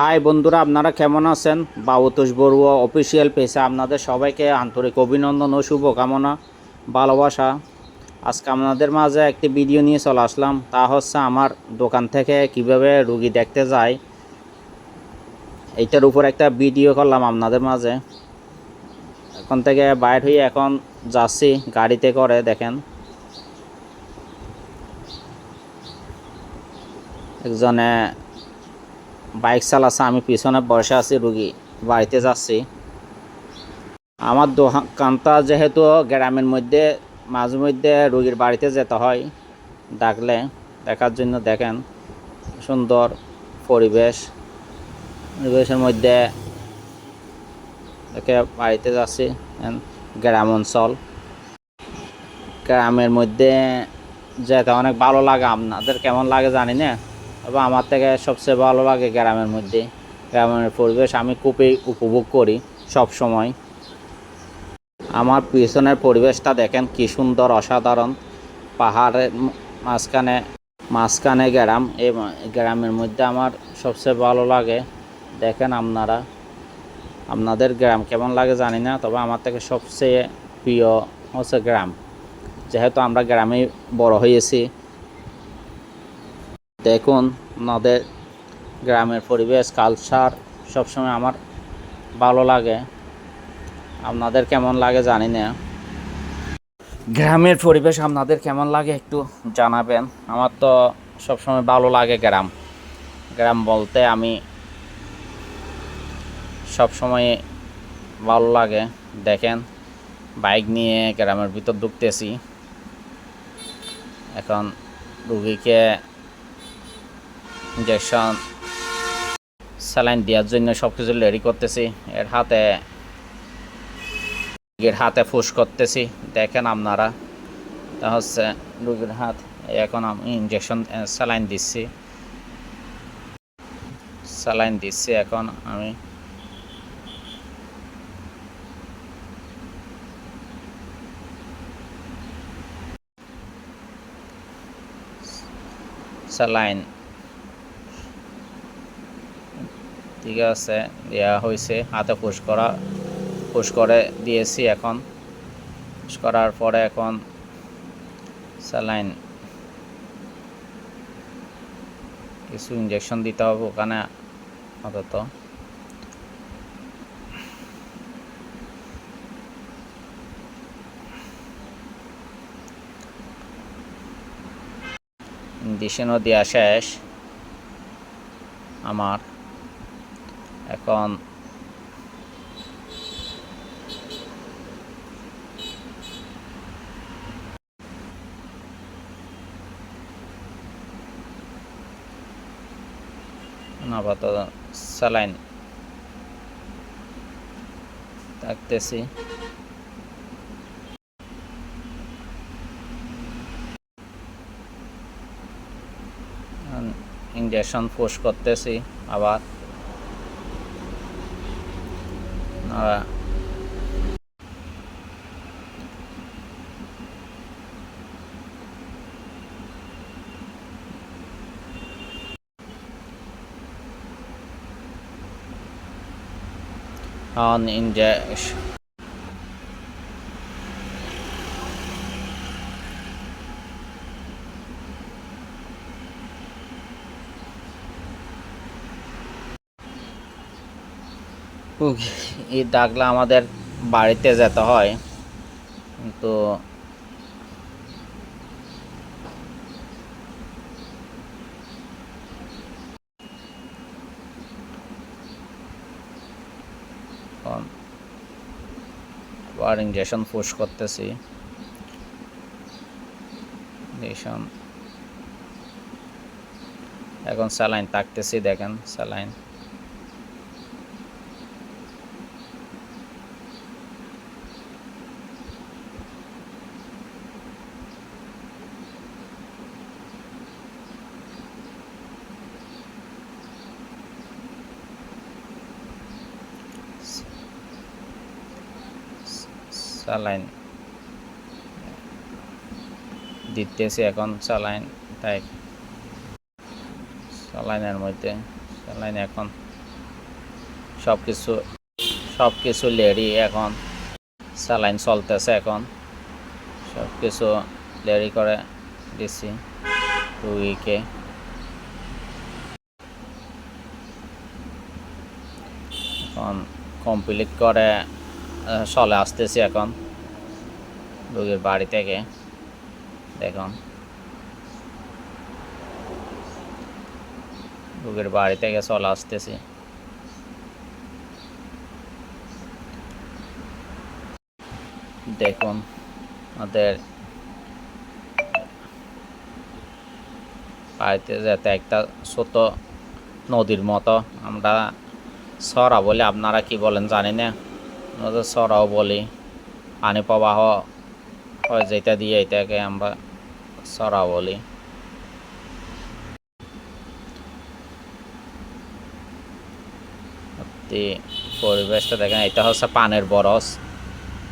High বন্ধুরা, আপনারা কেমন আছেন? বাবুতোষ বড়ুয়া অফিসিয়াল পেজে আপনাদের সবাইকে আন্তরিক অভিনন্দন ও শুভকামনা, ভালোবাসা। আজকে আপনাদের মাঝে একটি ভিডিও নিয়ে চলে আসলাম। তা হচ্ছে আমার দোকান থেকে কীভাবে রুগী দেখতে যায়। এইটার উপর একটা ভিডিও করলাম আপনাদের মাঝে। এখন থেকে বাইর হয়ে এখন যাচ্ছি গাড়িতে করে, দেখেন। একজনে বাইক চালাচ্ছে আমি পিছনে বসে আছি, রুগী বাড়িতে যাচ্ছি। আমার দোকানটা যেহেতু গ্রামের মধ্যে, মাঝে মধ্যে রুগীর বাড়িতে যেতে হয় ডাকলে, দেখার জন্য দেখেন, সুন্দর পরিবেশ। পরিবেশের মধ্যে দেখে বাড়িতে যাচ্ছি গ্রাম অঞ্চল। গ্রামের মধ্যে যেতে অনেক ভালো লাগে, আপনাদের কেমন লাগে জানি না। তবে আমার থেকে সবচেয়ে ভালো লাগে গ্রামের মধ্যে, গ্রামের পরিবেশ আমি খুবই উপভোগ করি সব সময় আমার পিছনের পরিবেশটা দেখেন কি সুন্দর, অসাধারণ। পাহাড়ের মাঝখানে মাঝখানে গ্রাম, এই গ্রামের মধ্যে আমার সবচেয়ে ভালো লাগে। দেখেন আপনারা, আপনাদের গ্রাম কেমন লাগে জানি না, তবে আমার থেকে সবচেয়ে প্রিয় হচ্ছে গ্রাম। যেহেতু আমরা গ্রামে বড় হয়েছি দেখুন আমাদের গ্রামের পরিবেশ কালচার সবসময় আমার ভালো লাগে। আপনাদের কেমন লাগে জানি না। গ্রামের পরিবেশ আপনাদের কেমন লাগে একটু জানাবেন। আমার তো সবসময় ভালো লাগে গ্রাম। গ্রাম বলতে আমি সবসময় ভালো লাগে। দেখেন, বাইক নিয়ে গ্রামের ভিতর ঢুকতেছি। এখন রুগীকে ইঞ্জেকশন স্যালাইন দেওয়ার জন্য সব কিছু রেডি করতেছি। এর হাতে রুগীর হাতে ফুস করতেছি। দেখেন আপনারা, তা হচ্ছে রুগীর হাত। এখন আমি ইঞ্জেকশন স্যালাইন দিচ্ছি। স্যালাইন দিচ্ছি এখন আমি। স্যালাইন ঠিক আছে দেওয়া হয়েছে। হাতে পুশ করা, পুশ করে দিয়েছি এখন। পুশ করার পরে এখন স্যালাইন। কিছু ইঞ্জেকশন দিতে হবে ওখানে আপাতত। ইঞ্জেকশনও দেওয়া শেষ। আমার এখন আপাতত স্যালাইন থাকতেছি। ইঞ্জেকশন পুশ করতেছি আবার। Ha. An ince এই দাগলা আমাদের বাড়িতে যেতে হয়। তো আবার ইঞ্জেকশন পুশ করতেছি। এখন স্যালাইন তাকতেছি, দেখেন স্যালাইন স্যালাইন দিতেছি এখন স্যালাইন তাই। স্যালাইনের মধ্যে স্যালাইন এখন। সব কিছু সব কিছু লেডি এখন। স্যালাইন চলতেছে এখন। সব কিছু লেডি করে দিছি রুগীকে এখন কমপ্লিট করে চলে আসতেছি এখন। রুগীর বাড়ি থেকে। দেখুন। রুগীর বাড়ি থেকে চলে আসতেছি। দেখুন, আমাদের বাড়িতে যাতে একটা ছোট নদীর মতো। আমরা সরা বলে আপনারা কি বলেন জানি না। আমাদের সরাও বলি। পানি প্রবাহ হয় যেটা দিয়ে এটাকে আমরা সরা বলি। পরিবেশটা দেখেন, এটা হচ্ছে পানের বরস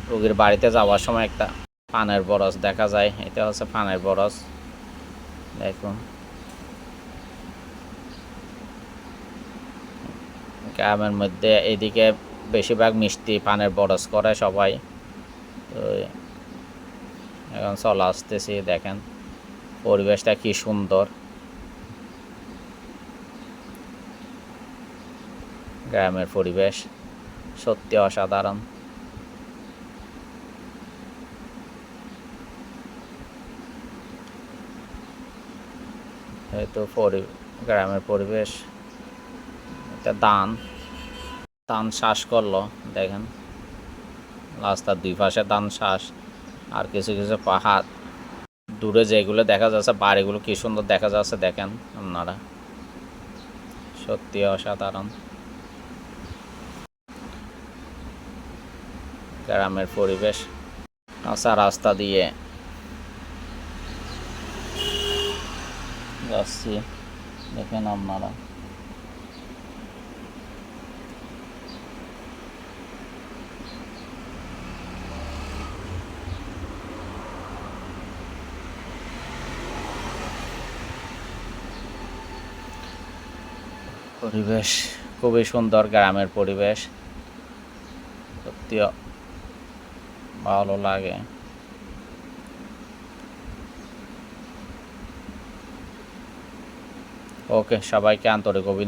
রোগীর বাড়িতে যাওয়ার সময় একটা পানের বরস দেখা যায়, এটা হচ্ছে পানের বরস দেখুন। গ্রামের মধ্যে এদিকে বেশিরভাগ মিষ্টি পানের বরস করে সবাই। তো এখন চলে আসতেছি, দেখেন পরিবেশটা কি সুন্দর। গ্রামের পরিবেশ সত্যি অসাধারণ। এই তো পরি গ্রামের পরিবেশ, এটা দান। ধান শ্বাস করল, দেখেন। রাস্তার দুই পাশে ধান শ্বাস, আর কিছু কিছু পাহাড়। দূরে যেগুলো দেখা যাচ্ছে, বাড়িগুলো কি সুন্দর দেখা যাচ্ছে, দেখেন আপনারা। সত্যি অসাধারণ। গ্রামের পরিবেশ, কাঁচা রাস্তা দিয়ে। যাচ্ছি, দেখেন আপনারা। পরিবেশ খুবই সুন্দর গ্রামের পরিবেশ। সত্যি ভালো লাগে। ওকে সবাইকে আন্তরিক অভিনন্দন